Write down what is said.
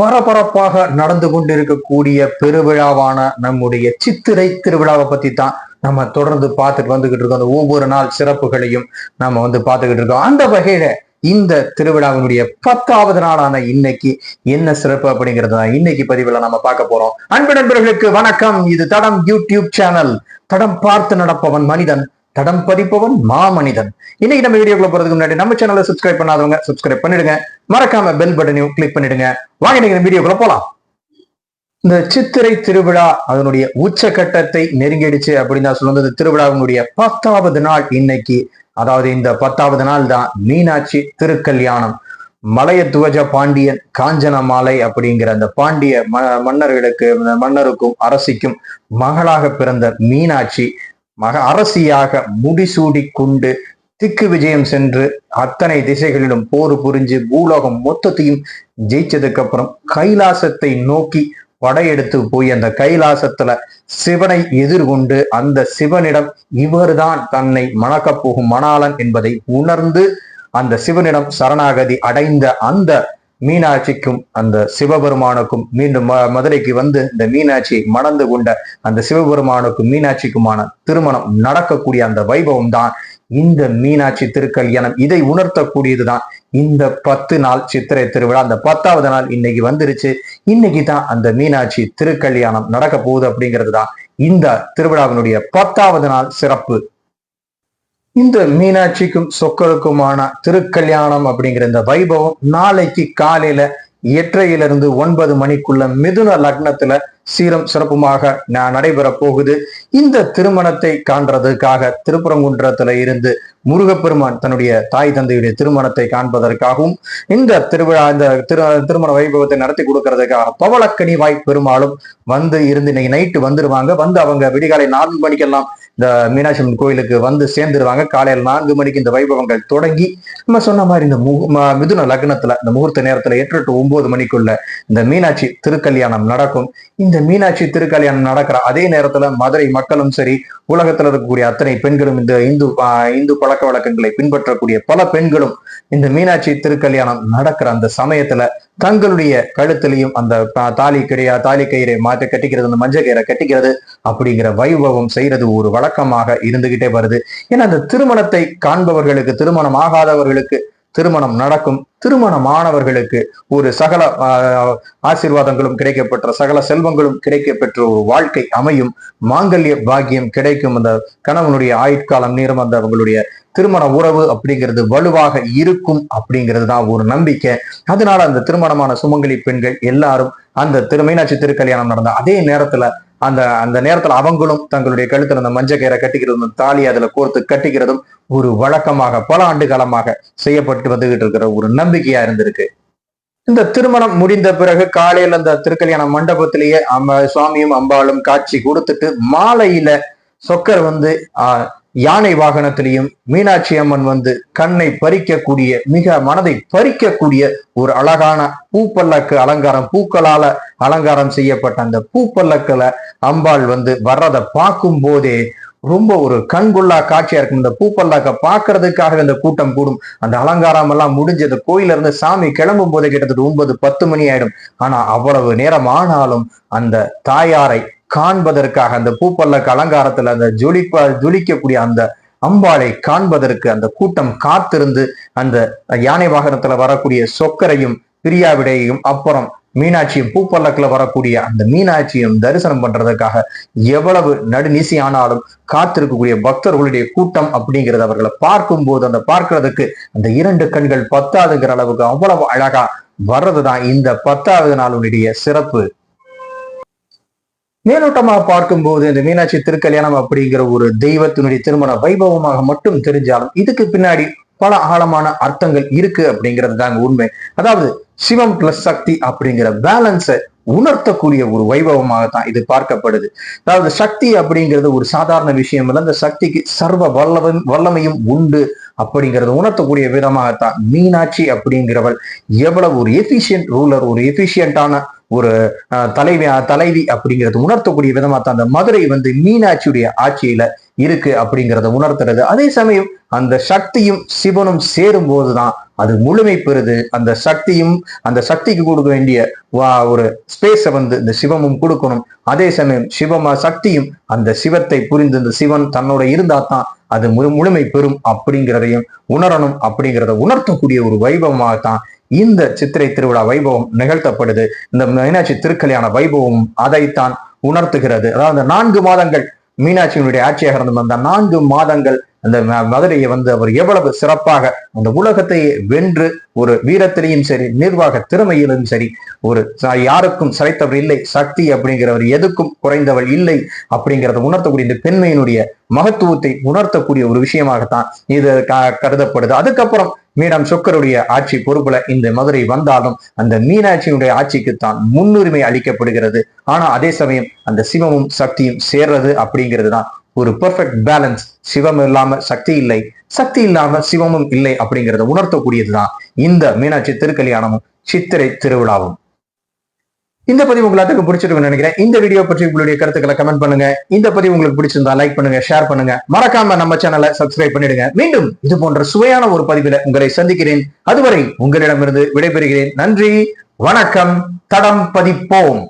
பரபரப்பாக நடந்து கொண்டிருக்கக்கூடிய பெருவிழாவான நம்முடைய சித்திரை திருவிழாவை பத்தி தான் நம்ம தொடர்ந்து பார்த்துட்டு வந்துகிட்டு இருக்கோம். அந்த ஒவ்வொரு நாள் சிறப்புகளையும் நம்ம வந்து பார்த்துக்கிட்டு இருக்கோம். அந்த வகையில இந்த திருவிழாவினுடைய பத்தாவது நாளான இன்னைக்கு என்ன சிறப்பு அப்படிங்கிறது தான் இன்னைக்கு பதிவுல நம்ம பார்க்க போறோம். அன்பு நண்பர்களுக்கு வணக்கம். இது தடம் யூடியூப் சேனல். தடம் பார்த்து நடப்பவன் மனிதன். தடம் பதிப்பவன் மாமனிதன். இன்னைக்கு நம்ம வீடியோக்குள்ள போறதுக்கு முன்னாடி நம்ம சேனலை சப்ஸ்கிரைப் பண்ணாதவங்க சப்ஸ்கிரைப் பண்ணிடுங்க. மறக்காம பெல் பட்டனையும் கிளிக் பண்ணிடுங்க. வாங்க நீங்க வீடியோக்குள்ள போலாம். இந்த சித்திரை திருவிழா அதனுடைய உச்சகட்டத்தை நெருங்கிடுச்சு அப்படின்னு தான் சொல்லுவது திருவிழாவினுடைய பத்தாவது நாள் இன்னைக்கு. அதாவது இந்த பத்தாவது நாள் தான் மீனாட்சி திருக்கல்யாணம். மலைய துவஜ பாண்டியன் காஞ்சன மாலை அப்படிங்கிற அந்த பாண்டிய ம மன்னர்களுக்கு மன்னருக்கும் அரசிக்கும் மகளாக பிறந்த மீனாட்சி மக அரசியாக முடிசூடி கொண்டு திக்கு விஜயம் சென்று அத்தனை திசைகளிலும் போர் புரிஞ்சு பூலோகம் மொத்தத்தையும் ஜெயிச்சதுக்கு அப்புறம் கைலாசத்தை நோக்கி படையெடுத்து போய் அந்த கைலாசத்துல சிவனை எதிர்கொண்டு அந்த சிவனிடம் இவர்தான் தன்னை மணக்கப் போகும் மணாளன் என்பதை உணர்ந்து அந்த சிவனிடம் சரணாகதி அடைந்த அந்த மீனாட்சிக்கும் அந்த சிவபெருமானுக்கும் மீண்டும் ம- மதுரைக்கு வந்து இந்த மீனாட்சியை மணந்து கொண்ட அந்த சிவபெருமானுக்கும் மீனாட்சிக்குமான திருமணம் நடக்கக்கூடிய அந்த வைபவம் தான் இந்த மீனாட்சி திருக்கல்யாணம் இதை உணர்த்தக்கூடியதுதான் இந்த பத்து நாள் சித்திரை திருவிழா. அந்த பத்தாவது நாள் இன்னைக்கு வந்துருச்சு. இன்னைக்கு தான் அந்த மீனாட்சி திருக்கல்யாணம் நடக்க போகுது அப்படிங்கிறது தான் இந்த திருவிழாவினுடைய பத்தாவது நாள் சிறப்பு. இந்த மீனாட்சிக்கும் சொக்கருக்குமான திருக்கல்யாணம் அப்படிங்கிற இந்த வைபவம் நாளைக்கு காலையில எட்டரையிலிருந்து ஒன்பது மணிக்குள்ள மிதுன லக்னத்துல சீரம் சிறப்புமாக நடைபெற போகுது. இந்த திருமணத்தை காண்றதுக்காக திருப்பரங்குன்றத்துல இருந்து முருகப்பெருமான் தன்னுடைய தாய் தந்தையுடைய திருமணத்தை காண்பதற்காகவும் இந்த திருவிழா இந்த திரு திருமண வைபவத்தை நடத்தி கொடுக்கறதுக்காக பவளக்கனி வாய் பெருமாளும் வந்து இருந்து இன்னைக்கு நைட்டு வந்துருவாங்க. வந்து அவங்க விடிகாலை நான்கு மணிக்கெல்லாம் இந்த மீனாட்சி அம்மன் கோயிலுக்கு வந்து சேர்ந்துருவாங்க. காலையில் நான்கு மணிக்கு இந்த வைபவங்கள் தொடங்கி நம்ம சொன்ன மாதிரி இந்த மு- மிதுன லக்னத்துல இந்த முகூர்த்த நேரத்துல எட்டு டு ஒன்பது மணிக்குள்ள இந்த மீனாட்சி திருக்கல்யாணம் நடக்கும். இந்த மீனாட்சி திருக்கல்யாணம் நடக்கிற அதே நேரத்துல மதுரை மக்களும் சரி உலகத்துல இருக்கக்கூடிய அத்தனை பெண்களும் இந்த இந்து ஆஹ் இந்து பழக்க வழக்கங்களை பின்பற்றக்கூடிய பல பெண்களும் இந்த மீனாட்சி திருக்கல்யாணம் நடக்கிற அந்த சமயத்துல தங்களுடைய கழுத்திலையும் அந்த தாலி கிடையா தாலி கயிறை மாற்றி கட்டிக்கிறது அந்த மஞ்சள் கயிறை கட்டிக்கிறது அப்படிங்கிற வைபவம் செய்யறது ஒரு வழக்கமாக இருந்துகிட்டே வருது. ஏன்னா அந்த திருமணத்தை காண்பவர்களுக்கு திருமணம் ஆகாதவர்களுக்கு திருமணம் நடக்கும். திருமணமானவர்களுக்கு ஒரு சகல ஆசீர்வாதங்களும் கிடைக்கப்பெற்ற சகல செல்வங்களும் கிடைக்கப்பெற்ற ஒரு வாழ்க்கை அமையும். மாங்கல்ய பாக்கியம் கிடைக்கும். அந்த கணவனுடைய ஆயுட்காலம் நேரம் அந்த அவங்களுடைய திருமண உறவு அப்படிங்கிறது வலுவாக இருக்கும் அப்படிங்கிறது தான் ஒரு நம்பிக்கை. அதனால அந்த திருமணமான சுமங்கலி பெண்கள் எல்லாரும் அந்த திரு மீனாட்சி திருக்கல்யாணம் நடந்த அதே நேரத்துல அந்த அந்த நேரத்துல அவங்களும் தங்களுடைய கழுத்துல அந்த மஞ்சள் கயிறை கட்டிக்கிறதும் தாலி அதுல கோர்த்து கட்டிக்கிறதும் ஒரு வழக்கமாக பல ஆண்டு காலமாக செய்யப்பட்டு வந்துகிட்டு இருக்கிற ஒரு நம்பிக்கையா இருந்திருக்கு. இந்த திருமணம் முடிந்த பிறகு காலையில அந்த திருக்கல்யாண மண்டபத்திலேயே அம்ம சுவாமியும் அம்பாளும் காட்சி கொடுத்துட்டு மாலையில சொக்கர் வந்து ஆஹ், யானை வாகனத்திலையும் மீனாட்சி அம்மன் வந்து கண்ணை பறிக்கக்கூடிய மிக மனதை பறிக்கக்கூடிய ஒரு அழகான பூப்பல்லக்கு அலங்காரம் பூக்களால அலங்காரம் செய்யப்பட்ட அந்த பூப்பல்லக்குல அம்பாள் வந்து வர்றதை பார்க்கும் போதே ரொம்ப ஒரு கண்கொள்ளா காட்சியா இருக்கும். இந்த பூப்பல்லாக்க பாக்குறதுக்காக இந்த கூட்டம் கூடும். அந்த அலங்காரம் எல்லாம் முடிஞ்சு அந்த கோயில இருந்து சாமி கிளம்பும் போதே கிட்டத்தட்ட ஒன்பது பத்து மணி ஆயிடும். ஆனா அவ்வளவு நேரம் ஆனாலும் அந்த தாயாரை காண்பதற்காக அந்த பூப்பல்லக்கு அலங்காரத்துல அந்த ஜொலிப்ப ஜொலிக்கக்கூடிய அந்த அம்பாளை காண்பதற்கு அந்த கூட்டம் காத்திருந்து அந்த யானை வாகனத்துல வரக்கூடிய சொக்கரையும் பிரியாவிடையையும் அப்புறம் மீனாட்சியும் பூப்பல்லக்கில் வரக்கூடிய அந்த மீனாட்சியும் தரிசனம் பண்றதுக்காக எவ்வளவு நடுநிசி ஆனாலும் காத்திருக்கக்கூடிய பக்தர்களுடைய கூட்டம் அப்படிங்கிறது அவர்களை பார்க்கும்போது அந்த பார்க்கறதுக்கு அந்த இரண்டு கண்கள் பத்தாதுங்கிற அளவுக்கு அவ்வளவு அழகா வர்றதுதான் இந்த பத்தாவது நாளுடைய சிறப்பு. மேலோட்டமாக பார்க்கும்போது இந்த மீனாட்சி திருக்கல்யாணம் அப்படிங்கிற ஒரு தெய்வத்தினுடைய திருமண வைபவமாக மட்டும் தெரிஞ்சாலும் இதுக்கு பின்னாடி பல ஆழமான அர்த்தங்கள் இருக்கு அப்படிங்கிறது தாங்க உண்மை. அதாவது சிவம் பிளஸ் சக்தி அப்படிங்கிற பேலன்ஸை உணர்த்தக்கூடிய ஒரு வைபவமாகத்தான் இது பார்க்கப்படுது. அதாவது சக்தி அப்படிங்கிறது ஒரு சாதாரண விஷயம் இல்லை. அந்த சக்திக்கு சர்வ வல்லவன் வல்லமையும் உண்டு அப்படிங்கிறது உணர்த்தக்கூடிய விதமாகத்தான் மீனாட்சி அப்படிங்கிறவள் எவ்வளவு ஒரு எஃபிஷியன்ட் ரூலர் ஒரு எஃபிஷியன்டான ஒரு தலைவி தலைவி அப்படிங்கிறது உணர்த்தக்கூடிய விதமா தான் அந்த மதுரை வந்து மீனாட்சியுடைய ஆட்சியில இருக்கு அப்படிங்கிறத உணர்த்துறது. அதே சமயம் அந்த சக்தியும் சிவனும் சேரும் போதுதான் அது முழுமை பெறுது. அந்த சக்தியும் அந்த சக்திக்கு கொடுக்க வேண்டிய வா- ஒரு ஸ்பேஸை வந்து இந்த சிவமும் கொடுக்கணும். அதே சமயம் சிவமா சக்தியும் அந்த சிவத்தை புரிந்து இந்த சிவன் தன்னோட இருந்தா தான் அது முழு முழுமை பெறும் அப்படிங்கிறதையும் உணரணும் அப்படிங்கிறத உணர்த்தக்கூடிய ஒரு வைபவமாகத்தான் இந்த சித்திரை திருவிழா வைபவம் நிகழ்த்தப்படுது. இந்த மீனாட்சி திருக்கல்யாண வைபவம் அதைத்தான் உணர்த்துகிறது. அதாவது நான்கு மாதங்கள் மீனாட்சியினுடைய ஆட்சியாக இருந்து வந்த நான்கு மாதங்கள் அந்த மதுரையை வந்து அவர் எவ்வளவு சிறப்பாக அந்த உலகத்தை வென்று ஒரு வீரத்திலையும் சரி நிர்வாக திறமையிலும் சரி ஒரு யாருக்கும் சிறைத்தவர் இல்லை சக்தி அப்படிங்கிறவர் எதுக்கும் குறைந்தவள் இல்லை அப்படிங்கிறத உணர்த்தக்கூடிய இந்த பெண்மையினுடைய மகத்துவத்தை உணர்த்தக்கூடிய ஒரு விஷயமாகத்தான் இது க- கருதப்படுது. அதுக்கப்புறம் மீனம் சொக்கருடைய ஆட்சி பொறுப்புல இந்த மதுரை வந்தாலும் அந்த மீனாட்சியினுடைய ஆட்சிக்கு தான் முன்னுரிமை அளிக்கப்படுகிறது. ஆனா அதே சமயம் அந்த சிவமும் சக்தியும் சேர்றது அப்படிங்கிறது தான் ஒரு பெர்ஃபெக்ட் பேலன்ஸ் சிவம் இல்லாம சக்தி இல்லை. சக்தி இல்லாம சிவமும் இல்லை அப்படிங்கிறத உணர்த்தக்கூடியதுதான் இந்த மீனாட்சி திருக்கல்யாணமும் சித்திரை திருவிழாவும். இந்த பதிவு உங்களுக்கு பிடிச்சிருக்கும்னு நினைக்கிறேன். இந்த வீடியோ பற்றி உங்களுடைய கருத்துக்களை கமெண்ட் பண்ணுங்க. இந்த பதிவு உங்களுக்கு பிடிச்சிருந்தா லைக் பண்ணுங்க ஷேர் பண்ணுங்க. மறக்காம நம்ம சேனலை சப்ஸ்கிரைப் பண்ணிடுங்க. மீண்டும் இது போன்ற சுவையான ஒரு பதிவில உங்களை சந்திக்கிறேன். அதுவரை உங்களிடமிருந்து விடைபெறுகிறேன். நன்றி வணக்கம் தடம் பதிப்போம்.